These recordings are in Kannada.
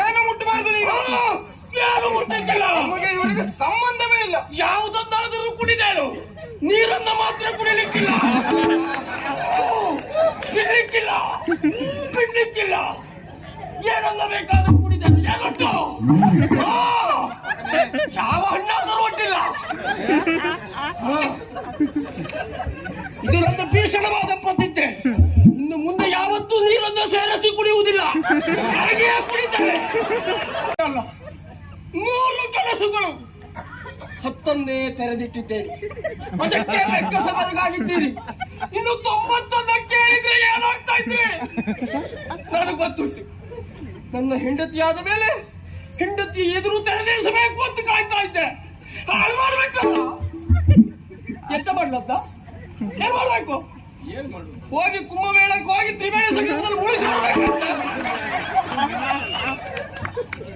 ಏನು ಮುಟ್ಟಬಾರದು ನೀನು. ಏನು ಮುಟ್ಟಕ್ಕಿಲ್ಲ. ನಮಗೆ ಇವರಿಗೆ ಸಂಬಂಧವೇ ಇಲ್ಲ. ಯಾವುದನ್ನಾದರೂ ಕುಡಿದೇನು ನೀರನ್ನ ಮಾತ್ರ ಕುಡಿಲಿಕ್ಕಿಲ್ಲ. ತಿನ್ಲಿಕ್ಕಿಲ್ಲ. ಬಿಡ್ಲಿಕ್ಕಿಲ್ಲ ಏನನ್ನ ಬೇಕಾದ್ರೂ ಕುಡಿದೇನು ಏನೊಟ್ಟು? ತೆರೆದಿಟ್ಟಿದ್ದೇನೆ. ಅದಕ್ಕೆ ಇನ್ನು ತೊಂಬತ್ತನ್ನ ಕೇಳಿದ್ರೆ ನನಗೆ ಗೊತ್ತು ನನ್ನ ಹೆಂಡತಿಯಾದ ಮೇಲೆ ಹೆಂಡತಿ ಎದುರು ತೆರೆದಿರಿಸಬೇಕು ಅಂತ ಕಾಯ್ತಾ ಇದ್ದೆ. ಹಾಳು ಮಾಡ್ಬೇಕಲ್ಲ? ಮಾಡ್ಲತ್ತ ಏನ್ ಮಾಡ್ಬೇಕು? ಹೋಗಿ ಕುಂಭಮೇಳಕ್ಕೆ ಹೋಗಿ ತ್ರಿವೇಣಿ ಸಂಗಮದಲ್ಲಿ ಮುಳಿಸಿ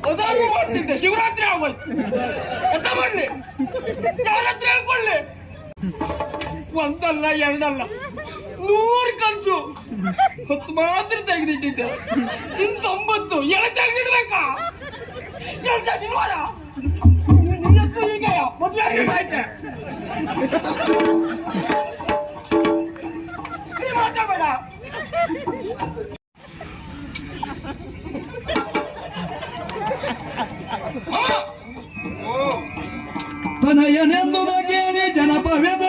ಬರ್ಬೇಕಂತ ಬಂದಿದ್ದೆ ಶಿವರಾತ್ರಿ ಆಗೋಯ್ತು. ಎಂತ ಬನ್ನಿ. ಯಾರ ಹತ್ರ ಹೇಳ್ಕೊಳ್ಳಿ. ಒಂದಲ್ಲ, ಎರಡಲ್ಲ. ನೂರು ಕನ್ಸು. ಹೊತ್ತು ಮಾತ್ರ ತೆಗೆದಿಟ್ಟಿದ್ದೆ. ಇನ್ ತೊಂಬತ್ತು ಎಳೆ ತೆಗೆದಿಡ್ಬೇಕಾ? ತೆಗ್ದಿಲ್ವಲ್ಲ? ನಿನ್ನಂತೂ ಹೀಗೆ. ಮದ್ವೆ ಆಗಿ ಸಾಯ್ತೆ. ತನಯನೆಂದು ಕೇಳಿ ಜನಪವ್ಯದ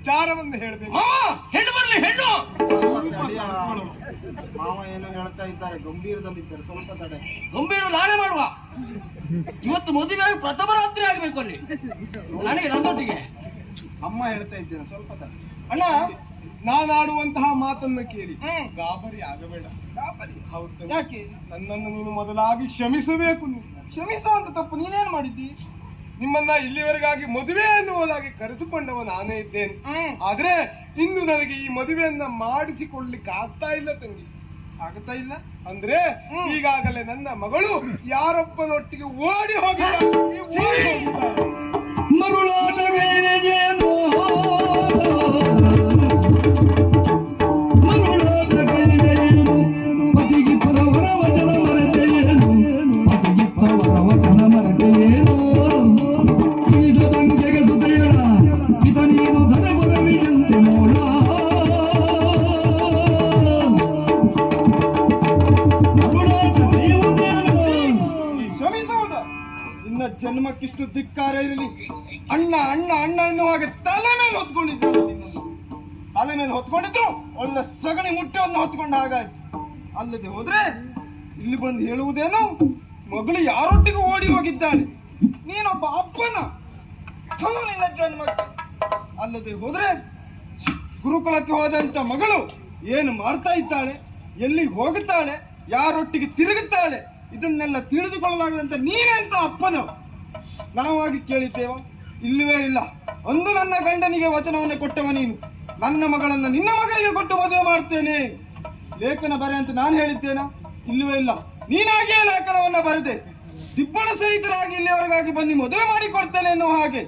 ವಿಚಾರವನ್ನು ಹೇಳಬೇಕು. ಮಾವ ಹೆಣ್ಣು ಬರಲಿ ಹೆಣ್ಣು. ಮಾವ ಏನು ಹೇಳ್ತಾ ಇದ್ದಾರೆ? ಗಂಭೀರದಲ್ಲಿದ್ದಾರೆ. ಸ್ವಲ್ಪ ತಡೆ. ಗಂಭೀರ ನಾಳೆ ಮಾಡುವ. ಇವತ್ತು ಮದುವೆ ಆಗಿ ಪ್ರಥಮ ರಾತ್ರಿ ಆಗ್ಬೇಕು ಅಲ್ಲಿ. ನನಗೆ ನನ್ನೊಟ್ಟಿಗೆ. ಅಮ್ಮ ಹೇಳ್ತಾ ಇದ್ದೇನೆ. ಸ್ವಲ್ಪ ತಡೆ. ಅಣ್ಣ ನಾನಾಡುವಂತಹ ಮಾತನ್ನ ಕೇಳಿ. ಗಾಬರಿ ಆಗಬೇಡ. ಗಾಬರಿ. ಹೌದು. ಯಾಕೆ? ನನ್ನನ್ನು ನೀನು ಮೊದಲಾಗಿ ಕ್ಷಮಿಸಬೇಕು ನೀನು. ಕ್ಷಮಿಸುವಂತ ತಪ್ಪು ನೀನೇನ್ ಮಾಡಿದ್ದಿ? ನಿಮ್ಮನ್ನ ಇಲ್ಲಿವರೆಗಾಗಿ ಮದುವೆ ಅನ್ನುವುದಾಗಿ ಕರೆಸಿಕೊಂಡವ ನಾನೇ ಇದ್ದೇನೆ. ಆದ್ರೆ ಇಂದು ನನಗೆ ಈ ಮದುವೆಯನ್ನ ಮಾಡಿಸಿಕೊಳ್ಳಿಕ್ಕೆ ಆಗ್ತಾ ಇಲ್ಲ ತಂಗಿ ಆಗ್ತಾ ಇಲ್ಲ ಅಂದ್ರೆ ಈಗಾಗಲೇ ನನ್ನ ಮಗಳು ಯಾರೊಬ್ಬನೊಟ್ಟಿಗೆ ಓಡಿ ಹೋಗಿದ್ದಾಳೆ. ಮೇಲೆ ಹೊತ್ಕೊಂಡಿದ್ರು, ಒಂದು ಸಗಣಿ ಮುಟ್ಟಿ ಹೊತ್ಕೊಂಡ ಹಾಗಾಯ್ತು. ಅಲ್ಲದೆ ಹೋದ್ರೆ, ಇಲ್ಲಿ ಬಂದು ಹೇಳುವುದೇನು? ಮಗಳು ಯಾರೊಟ್ಟಿಗೂ ಓಡಿ ಹೋಗಿದ್ದಾಳೆ. ನೀನೊಬ್ಬ ಅಪ್ಪನ. ನಿನ್ನ ಜನ್ಮಕ್ಕೆ. ಅಲ್ಲದೆ ಹೋದ್ರೆ, ಗುರುಕುಲಕ್ಕೆ ಹೋದಂತ ಮಗಳು ಏನು ಮಾಡ್ತಾ ಇದ್ದಾಳೆ? ಎಲ್ಲಿ ಹೋಗುತ್ತಾಳೆ? ಯಾರೊಟ್ಟಿಗೆ ತಿರುಗುತ್ತಾಳೆ? ಇದನ್ನೆಲ್ಲ ತಿಳಿದುಕೊಳ್ಳಲಾಗದಂತ ನೀನೆಂತ ಅಪ್ಪನು? ನಾವಾಗಿ ಕೇಳಿದ್ದೇವ? ಇಲ್ಲವೇ ಇಲ್ಲ. ಅಂದು ನನ್ನ ಗಂಡನಿಗೆ ವಚನವನ್ನು ಕೊಟ್ಟವ ನೀನು. ನನ್ನ ಮಗಳನ್ನು ನಿನ್ನ ಮಗನಿಗೆ ಕೊಟ್ಟು ಮದುವೆ ಮಾಡ್ತೇನೆ. ಲೇಖನ ಬರೆ ಅಂತ ನಾನು ಹೇಳಿದ್ದೇನಾ? ಇಲ್ಲವೇ ಇಲ್ಲ. ನೀನಾಗಿಯೇ ಲೇಖನವನ್ನ ಬರೆದೆ. ದಿಬ್ಬಣ ಸಹಿತರಾಗಿ ಇಲ್ಲಿವರೆಗಾಗಿ ಬನ್ನಿ, ಮದುವೆ ಮಾಡಿ ಕೊಡ್ತೇನೆ ಎನ್ನುವ ಹಾಗೆ.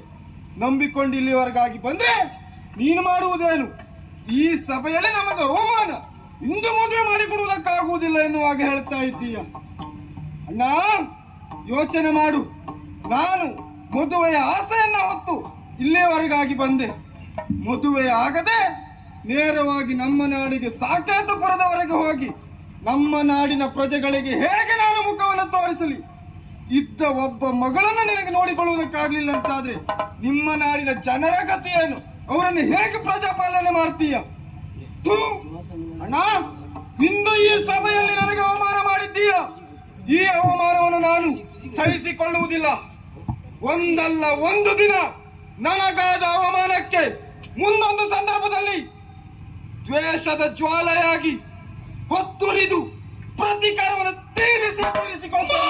ನಂಬಿಕೊಂಡು ಇಲ್ಲಿವರೆಗಾಗಿ ಬಂದ್ರೆ ನೀನು ಮಾಡುವುದೇನು? ಈ ಸಭೆಯಲ್ಲಿ ನಮಗೆ ಅವಮಾನ. ಇಂದು ಮದುವೆ ಮಾಡಿಕೊಡುವುದಕ್ಕಾಗುವುದಿಲ್ಲ ಎನ್ನುವ ಹಾಗೆ ಹೇಳ್ತಾ ಇದ್ದೀಯ. ಅಣ್ಣ, ಯೋಚನೆ ಮಾಡು. ನಾನು ಮದುವೆಯ ಆಸೆಯನ್ನ ಹೊತ್ತು ಇಲ್ಲಿಯವರೆಗಾಗಿ ಬಂದೆ. ಮದುವೆ ಆಗದೆ ನೇರವಾಗಿ ನಮ್ಮ ನಾಡಿಗೆ ಸಾಕೇತಪುರದವರೆಗೆ ಹೋಗಿ ನಮ್ಮ ನಾಡಿನ ಪ್ರಜೆಗಳಿಗೆ ಹೇಗೆ ನಾನು ಮುಖವನ್ನು ತೋರಿಸಲಿ? ಇದ್ದ ಒಬ್ಬ ಮಗಳನ್ನು ನಿನಗೆ ನೋಡಿಕೊಳ್ಳುವುದಕ್ಕಾಗಲಿಲ್ಲ ಅಂತಾದ್ರೆ ನಿಮ್ಮ ನಾಡಿನ ಜನರ ಏನು ಅವರನ್ನು ಹೇಗೆ ಪ್ರಜಾಪಾಲನೆ ಮಾಡ್ತೀಯ! ಅಣ್ಣ, ಇಂದು ಈ ಸಭೆಯಲ್ಲಿ ನನಗೆ ಅವಮಾನ ಮಾಡಿದ್ದೀಯ? ಈ ಅವಮಾನವನ್ನು ನಾನು ಸಹಿಸಿಕೊಳ್ಳುವುದಿಲ್ಲ. ಒಂದಲ್ಲ ಒಂದು ದಿನ. ನನಗಾದ ಅವಮಾನಕ್ಕೆ ಮುಂದೊಂದು ಸಂದರ್ಭದಲ್ಲಿ ದ್ವೇಷದ ಜ್ವಾಲೆಯಾಗಿ ಹೊತ್ತುರಿದು ಪ್ರತೀಕಾರವನ್ನು ತೀರಿಸಿ ತೀರಿಸಿಕೊಳ್ತೇನೆ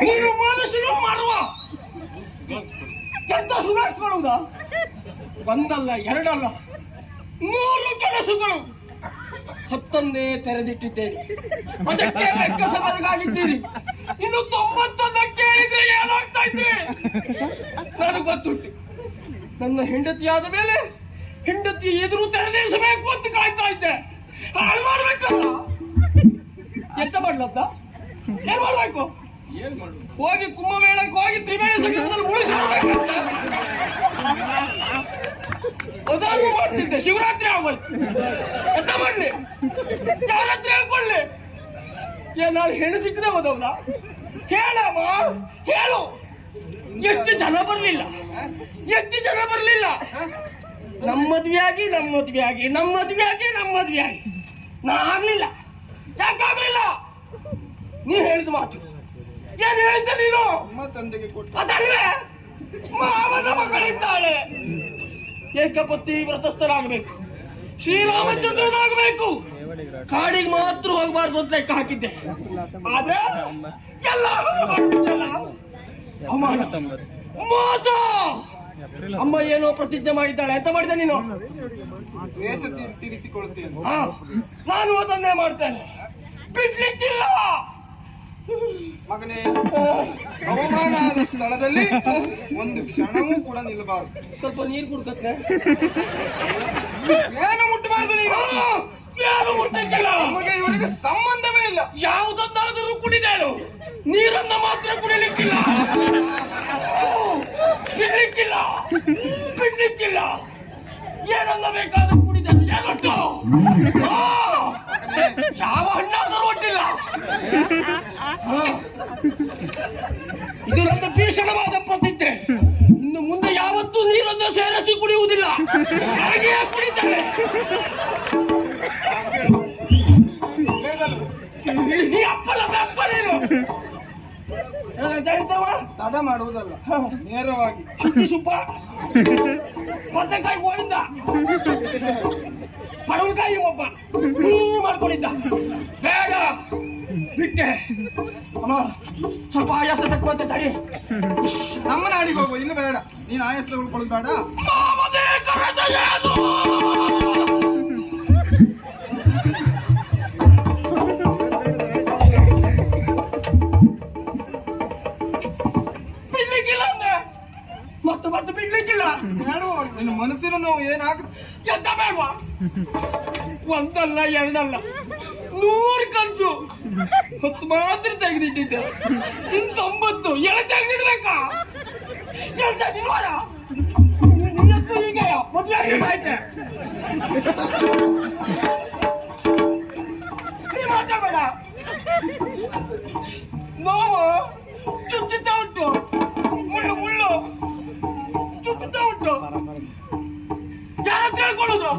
ನೀನು ಮನುಷ್ಯನು ಮಾಡುವ ಎಂತ ಸುಧಾರಿಸ್ಕೊಳ್ಳುವುದ ಒಂದಲ್ಲ, ಎರಡಲ್ಲ, ಮೂರು ಕೆಲಸಗಳು. ಹತ್ತನ್ನೇ ತೆರೆದಿಟ್ಟಿದ್ದೇನೆ. ಅದಕ್ಕೆ ಲೆಕ್ಕ ಸಮರಿಗಾಗಿದ್ದೀರಿ ಇನ್ನು ತೊಂಬತ್ತೊಂದಕ್ಕೆ ಹೇಳಿದ್ರೆ ಏನಾಗ್ತಾ ಇದ್ರೆ? ನನಗೆ ಗೊತ್ತುಂಟು. ನನ್ನ ಹೆಂಡತಿಯಾದ ಮೇಲೆ ಹೆಂಡತಿ ಎದುರು ತೆರೆದಿರಿಸಬೇಕು ಅಂತ ಕಾಯ್ತಾ ಇದ್ದೆ. ಹಾಳು ಮಾಡ್ಬೇಕಲ್ಲ ಎಂತ ಮಾಡ್ಲಪ್ಪ ಏನ್ ಮಾಡ್ಬೇಕು? ಹೋಗಿ ಕುಂಭಮೇಳಕ್ಕೆ ಹೋಗಿ ತ್ರಿವೇಣಿ ಬರ್ಬೇಕಂತೆ. ಅದಾದ್ರೂ ಮಾಡ್ತಿದ್ದೆ. ಶಿವರಾತ್ರಿ ಆಗೋಯ್ತು. ಎಂತ ಮಾಡ್ಲಿ ಯಾರ ಹತ್ರ ಹೇಳ್ಕೊಳ್ಳಿ? ಏ, ನಾನು ಹೆಣ್ಣು ಸಿಕ್ಕದೆ ಹೋದವ್ನ ಹೇಳಮ್ಮ ಹೇಳು. ಎಷ್ಟು ಜನ ಬರಲಿಲ್ಲ? ಎಷ್ಟು ಜನ ಬರಲಿಲ್ಲ? ನಮ್ಮ ಮದ್ವೆ ಆಗಿ ನಮ್ಮ ಮದ್ವೆ ಆಗಿ ನಮ್ಮ ಮದ್ವೆ ಆಗಿ ನಮ್ಮ ಮದ್ವೆ ಆಗಿ ನಾ ಆಗ್ಲಿಲ್ಲ? ಯಾಕಾಗ್ಲಿಲ್ಲ ನೀ ಹೇಳಿದ ಮಾತು. ಏನ್ ಹೇಳಿದ್ದೆ ನೀನು? ಅದಲ್ಲೇ ಮಾವನ ಮಗಳಿದ್ದಾಳೆ. ಏಕಪತಿ ವ್ರತಸ್ಥರಾಗಬೇಕು. ಶ್ರೀರಾಮಚಂದ್ರನಾಗಬೇಕು. ಕಾಡಿಗೆ ಮಾತ್ರ ಹೋಗಬಾರ್ದು ಅಂತ ಲೆಕ್ಕ ಹಾಕಿದ್ದೆ. ಆದ್ರೆ ಎಲ್ಲ. ಅವಮಾನ. ಮೋಸ! ಅಮ್ಮ ಏನೋ ಪ್ರತಿಜ್ಞೆ ಮಾಡಿದ್ದಾಳೆ ಎಂತ ಮಾಡಿದೆ ನೀನು? ದ್ವೇಷ ತೀರಿಸಿಕೊಳ್ತೀನಿ ನಾನು ಅದನ್ನೇ ಮಾಡ್ತೇನೆ. ಬಿಡ್ಲಿಕ್ಕಿಲ್ಲ! ಮಗನೇ ಅವಮಾನ ಆದ ಸ್ಥಳದಲ್ಲಿ ಒಂದು ಕ್ಷಣವೂ ಕೂಡ ನಿಲ್ಲಬಾರದು. ಸ್ವಲ್ಪ ನೀರು ಕುಡ್ಕತ್ತೆ ಏನು ಮುಟ್ಟಬಾರದು ನೀನು? ಯಾರು ಮುಟ್ಟಕ್ಕಿಲ್ಲ? ನಮಗೆ ಇವರಿಗೆ ಸಂಬಂಧವೇ ಇಲ್ಲ. ಯಾವುದನ್ನಾದರೂ ಕುಡಿದೇನು ನೀರನ್ನ ಮಾತ್ರ ಕುಡಿಲಿಕ್ಕಿಲ್ಲ. ಬಿಡ್ಲಿಕ್ಕಿಲ್ಲ ಬಿಡ್ಲಿಕ್ಕಿಲ್ಲ ಏನನ್ನ ಬೇಕಾದ್ರೂ ಕುಡಿದೇನು ಏನೊಟ್ಟು ಯಾವ ಹಣ್ಣಾದರೂ ಒಟ್ಟಿಲ್ಲ. ಇದು ನನ್ನ ಭೀಷಣವಾದ ಪ್ರತಿಜ್ಞೆ. ಇನ್ನು ಮುಂದೆ ಯಾವತ್ತೂ ನೀರನ್ನು ಸೇರಿಸಿ ಕುಡಿಯುವುದಿಲ್ಲ. ಹಾಗೆಯೇ ಕುಡಿತಾರೆ ನೀ ಅಪ್ಪನ ಅಪ್ಪ ನೀನು ತಡ ಮಾಡುವುದಲ್ಲ. ನೇರವಾಗಿ. ಸುಪ್ಪ ಬದನೆಕಾಯಿ ಗೋವಿಂದ ಪಡವಲಕಾಯಿ ಒಬ್ಬ. ಮಾಡ್ಕೊಂಡಿದ್ದ. ಬೇಡ. ಬಿಟ್ಟೆ. ಅಮ್ಮ ಸ್ವಲ್ಪ ಆಯಾಸ ತಕ್ಕಂತೆ ತಡಿ. ನಮ್ಮ ನಾಡಿಗೆ ಹೋಗು ಇನ್ನು ಬೇಡ. ನೀನು ಆಯಾಸ ತಗೊಳ್ಕೊಳ್ಳೋದು ಬೇಡ. ಮತ್ತೆ ಬಿಡ್ಲಿಕ್ಕಿಲ್ಲ. ಹೇಳು, ನಿನ್ನ ಮನಸ್ಸಿನ ನೋವು ಏನಾಗ ಎದ್ದ ಬೇಡವಾ? ಒಂದಲ್ಲ, ಎರಡಲ್ಲ. ನೂರು ಕನ್ಸು. ಹೊತ್ತು ಮಾತ್ರ ತೆಗೆದಿಟ್ಟಿದ್ದೆ. ಇನ್ ತೊಂಬತ್ತು. ಎಳೆ ತೆಗೆದಿಡ್ಬೇಕಾ ಎಳೆ ತೆಗೆದಿಲ್ವಾರ ನಿನ್ನತ್ತು ಈಗ ಮದುವೆ ಆಗಿ ಸಾಯ್ತೆ. ನೀ ಮಾತಾಡಬೇಡ. ನೋವು ಚುಚ್ಚುತ್ತಾ ಉಂಟು. ಯಾರ ತಿಳ್ಕೊಳ್ಳೋದು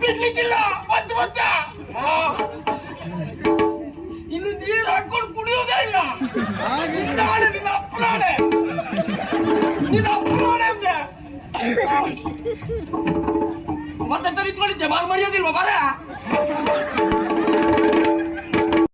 ಬಿಡ್ಲಿಕ್ಕಿಲ್ಲ ಮತ್ತೆ ಮತ್ತೆ ಇನ್ನು ನೀರು ಹಾಕೊಂಡು ಕುಡಿಯೋದೇ ಇಲ್ಲ. ನಾಳೆ ನಿನ್ನ ಅಪ್ಪನಾಡೆ ನಿನ್ನ ಅಪ್ಪನಾಡೆ ಅಂದೆ ಆ. ಮತ್ತೆ ತರಿತ್ಕೊಂಡಿದ್ದೆ ಮಾಲ್ ಮರ್ಯಾದಿಲ್ವಾ ಬಾರ